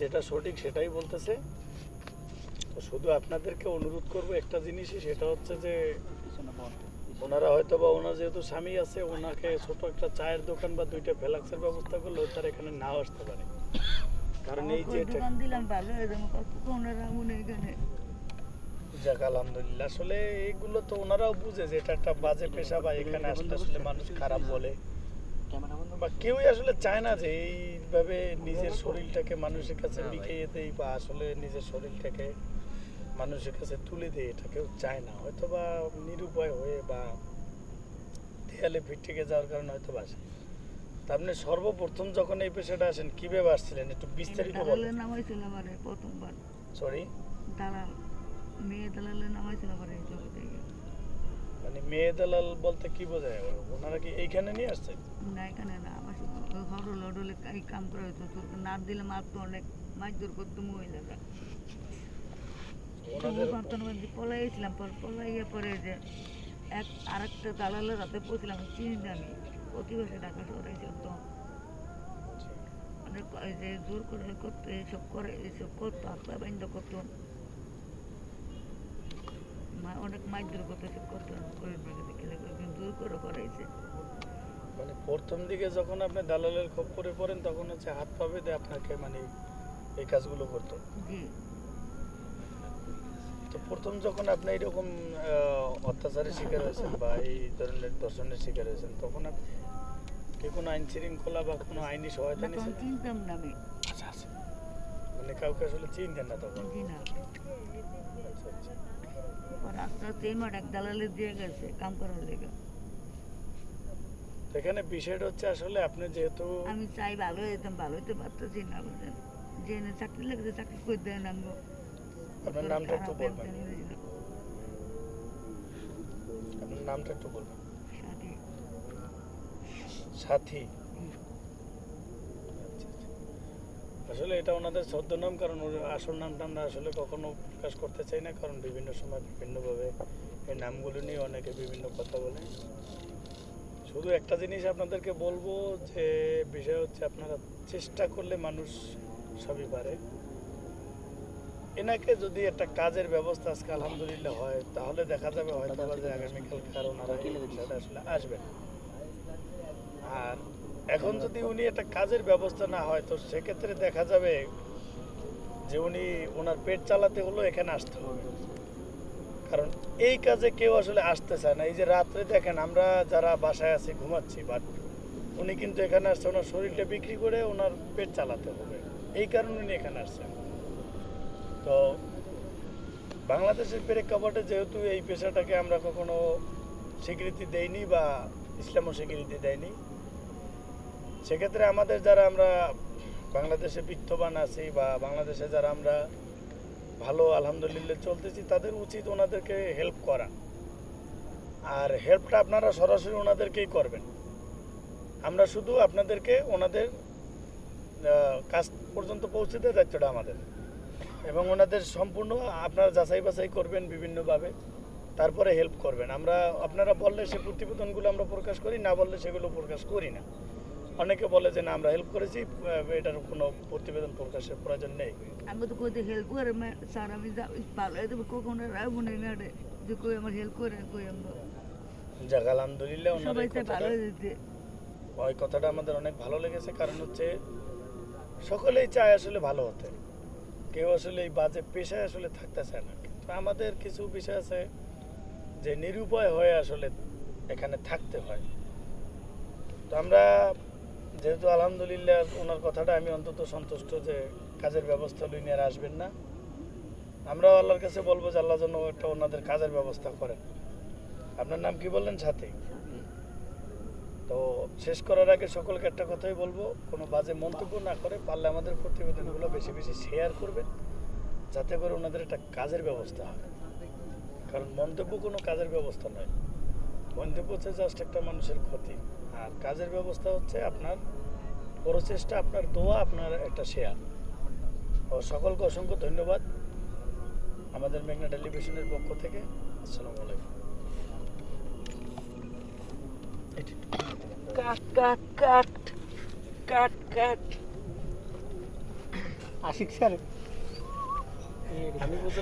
যেটা সঠিক সেটাই বলতেছে। তো শুধু আপনাদেরকে অনুরোধ করব একটা জিনিসই সেটা হচ্ছে যে ওনারা হয়তো বা ওনার যেহেতু স্বামী আছে ওনাকে ছোট একটা চায়ের দোকান বা দুইটা ফ্লেক্সের ব্যবস্থা করলে তার এখানে নাও আসতে পারে। কারণ এই যে দিলাম ভালো এখানে? যাক আলহামদুলিল্লাহ। আসলে এইগুলো তো ওনারাও বুঝে যে এটা একটা বাজে পেশা বা এখানে আসলে আসলে মানুষ খারাপ বলে। বা কেউই আসলে চায় না যে এইভাবে নিজের শরীরটাকে মানুষের কাছে বিকিয়ে দেই বা আসলে নিজের শরীরটাকে মানুষের কাছে তুলে দেয় এটা কেউ চায় না। হয়তো বা নিরুপায় হয়ে বা দেয়ালে পিঠ থেকে যাওয়ার কারণে হয়তো বাসে তা আপনি সর্বপ্রথম যখন এই পেশাটা আসেন কীভাবে আসছিলেন? একটু বিস্তারিত বলেন। নামাইছিল আমারে প্রথমবার। সরি দালাল মেয়ে দালালের নামাইছিল এই জগৎ থেকে মানে মেয়ে দালাল বলতে কি বোঝায়? ওনারা কি এইখানে নিয়ে আসছে? না এখানে না আমার হরল হরলে এই কাম করা হতো তোর না দিলে মারতো অনেক মারধর করতো মহিলারা। পলাইছিলাম পর পলাইয়া পরে যে এক আর একটা দালালের হাতে পড়ছিলাম চিনি আমি। প্রতিবেশে ঢাকা শহরে ছিলাম তো অনেক যে জোর করে করতো এইসব করে এইসব করতো হাত পা করতো। মা- অনেক মাইদুর করতো এসব করতো করে দেখলে জোর করে করাইছে। মানে প্রথম দিকে যখন আপনি দালালের খপ্পরে পড়েন তখন হচ্ছে হাত পা বেঁধে আপনাকে মানে এই কাজগুলো করতো। জি। তো প্রথম যখন আপনি এরকম অত্যাচারের শিকার হয়েছেন বা এই ধরনের দর্শনের শিকার হয়েছেন তখন আপনি কি কোনো আইন শৃঙ্খলা বা কোনো আইনি সহায়তা নিয়েছেন? চিনতাম না আমি। আচ্ছা আচ্ছা। মানে কাউকে আসলে চিনতেন না তখন? জি না। এক দালালে দিয়ে গেছে কাম করার লেগে। এখানে বিষয়টা হচ্ছে আসলে আপনি যেহেতু আমি চাই ভালো ভালো হতে পারতেছি না বুঝলেন যে না চাকরি লাগছে চাকরি করে দেয় না আপনার নামটা একটু বলবেন। আপনার নামটা একটু বলবেন। সাথী। সাথী আচ্ছা, আচ্ছা। আসলে এটা ওনাদের ছদ্মনাম, কারণ আসল নামটা আমরা আসলে কখনো প্রকাশ করতে চাই না, কারণ বিভিন্ন সময় বিভিন্নভাবে এই নামগুলো নিয়ে অনেকে বিভিন্ন কথা বলে। শুধু একটা জিনিস আপনাদেরকে বলব যে, বিষয় হচ্ছে আপনারা চেষ্টা করলে মানুষ সবই পারে। এনাকে যদি একটা কাজের ব্যবস্থা আজকে আলহামদুলিল্লাহ হয়, তাহলে দেখা যাবে হয়তো আগামীকাল কারণ বিষয়টা আসলে আসবেন আর এখন যদি উনি একটা কাজের ব্যবস্থা না হয়, তো সেক্ষেত্রে দেখা যাবে যে উনি ওনার পেট চালাতে হলো এখানে আসতে হবে। কারণ এই কাজে কেউ আসলে আসতে চায় না। এই যে রাত্রে দেখেন, আমরা যারা বাসায় আছি, ঘুমাচ্ছি বাট উনি কিন্তু এখানে আসছে, ওনার শরীরটা বিক্রি করে ওনার পেট চালাতে হবে। এই কারণে উনি এখানে আসছেন। তো বাংলাদেশের প্রেক্ষাপটে যেহেতু এই পেশাটাকে আমরা কখনো স্বীকৃতি দেইনি বা ইসলামও স্বীকৃতি দেয়নি সেক্ষেত্রে আমাদের যারা আমরা বাংলাদেশে বিত্তবান আছি বা বাংলাদেশে যারা আমরা ভালো আলহামদুলিল্লাহ চলতেছি, তাদের উচিত ওনাদেরকে হেল্প করা। আর হেল্পটা আপনারা সরাসরি ওনাদেরকেই করবেন। আমরা শুধু আপনাদেরকে ওনাদের কাজ পর্যন্ত পৌঁছে দেওয়ার দায়িত্বটা আমাদের। এবং ওনাদের সম্পূর্ণ আপনারা যাচাই বাছাই করবেন বিভিন্নভাবে। তারপরে হেল্প করবেন। আমরা, আপনারা বললে সে প্রতিবেদনগুলো আমরা প্রকাশ করি, না বললে সেগুলো প্রকাশ করি না। অনেকে বলে যে না আমরা হেল্প করেছি এটার কোনো প্রতিবেদন প্রকাশের প্রয়োজন নেই। আমি তো কই হেল্প করে স্যার আমি কখনো রাখব না এনারে যে কই আমার হেল্প করে কই আমরা। যাক আলহামদুলিল্লাহ ওনার সবাই ভালো ওই কথাটা আমাদের অনেক ভালো লেগেছে কারণ হচ্ছে সকলেই চায় আসলে ভালো হতে। কেউ আসলে এই বাজে পেশায় আসলে থাকতে চায় না। কিন্তু আমাদের কিছু বিষয় আছে যে নিরুপায় হয়ে আসলে এখানে থাকতে হয়। তো আমরা যেহেতু আলহামদুলিল্লাহ ওনার কথাটা আমি অন্তত সন্তুষ্ট যে কাজের ব্যবস্থা লইনে আর আসবেন না। আমরাও আল্লাহর কাছে বলব যে আল্লাহ যেন একটা ওনাদের কাজের ব্যবস্থা করেন। আপনার নাম কি বললেন? সাথী তো শেষ করার আগে সকলকে একটা কথাই বলব, কোনো বাজে মন্তব্য না করে পারলে আমাদের প্রতিবেদনগুলো বেশি বেশি শেয়ার করবেন, যাতে করে ওনাদের একটা কাজের ব্যবস্থা হয়। কারণ মন্তব্য কোনো কাজের ব্যবস্থা নয়। মন্তব্য হচ্ছে জাস্ট একটা মানুষের ক্ষতি। আর কাজের ব্যবস্থা হচ্ছে আপনার প্রচেষ্টা আপনার দোয়া আপনার একটা শেয়ার ও সকলকে অসংখ্য ধন্যবাদ আমাদের মেঘনা টেলিভিশনের পক্ষ থেকে। আসসালামু আলাইকুম। কাট কাট কাট কাট কাট। আশিক স্যার আমি বুঝলাম